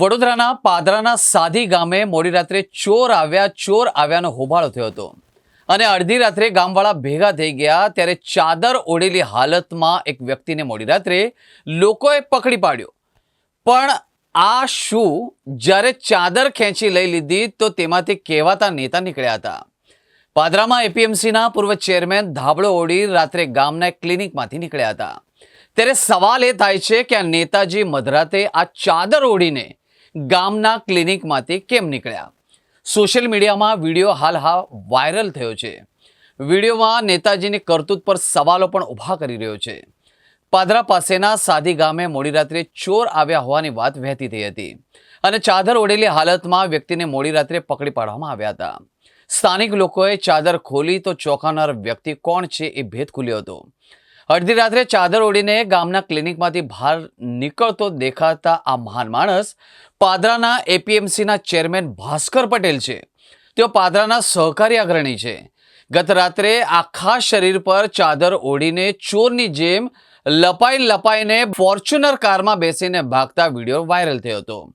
વડોદરાના પાદરાના સાધી ગામે મોડી રાત્રે ચોર આવ્યા, ચોર આવ્યાનો હોબાળો થયો હતો. અને અડધી રાત્રે ગામવાળા ભેગા થઈ ગયા, ત્યારે ચાદર ઓઢેલી હાલતમાં એક વ્યક્તિને મોડી રાત્રે લોકોએ પકડી પાડ્યો. પણ આ શું? જ્યારે ચાદર ખેંચી લઈ લીધી, તો તેમાંથી કહેવાતા નેતા નીકળ્યા હતા. પાદરામાં એપીએમસીના પૂર્વ ચેરમેન ધાબળો ઓઢી રાત્રે ગામના ક્લિનિકમાંથી નીકળ્યા હતા. ત્યારે સવાલ એ થાય છે કે આ નેતાજી મધરાતે આ ચાદર ઓઢીને ગામના ક્લિનિકમાંથી કેમ નીકળ્યા? સોશિયલ મીડિયામાં વીડિયો હાલ હા વાયરલ થયો છે. વિડીયોમાં નેતાજીની કરતૂત પર સવાલો પણ ઊભા કરી રહ્યો છે. પાદરા પાસેના સાદી ગામે મોડી રાત્રે ચોર આવ્યા હોવાની વાત વહેતી થઈ હતી અને ચાદર ઓઢેલી હાલતમાં વ્યક્તિને મોડી રાત્રે પકડી પાડવામાં આવ્યા હતા. સ્થાનિક લોકોએ ચાદર ખોલી તો ચોંકાવનાર વ્યક્તિ કોણ છે એ ભેદ ખુલ્યો હતો. અડધી રાત્રે ચાદર ઓઢીને ગામના ક્લિનિકમાંથી બહાર નીકળતો દેખાતા આ મહાન માણસ પાદરાના એપીએમસીના ચેરમેન ભાસ્કર પટેલ છે. તેઓ પાદરાના સહકારી અગ્રણી છે. ગત રાત્રે આખા શરીર પર ચાદર ઓઢીને ચોરની જેમ લપાઈ લપાઈને ફોર્ચ્યુનર કારમાં બેસીને ભાગતા વીડિયો વાયરલ થયો હતો.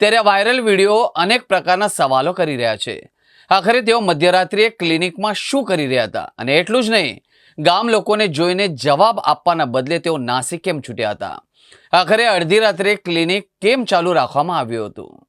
ત્યારે વાયરલ વીડિયો અનેક પ્રકારના સવાલો કરી રહ્યા છે. આખરે તેઓ મધ્યરાત્રિએ ક્લિનિકમાં શું કરી રહ્યા હતા? અને એટલું જ નહીં ગામ લોકોને જોઈને જવાબ આપવાના બદલે તેઓ નાસી કેમ છૂટ્યા હતા? આખરે અડધી રાત્રે ક્લિનિક કેમ ચાલુ રાખવામાં આવ્યું હતું?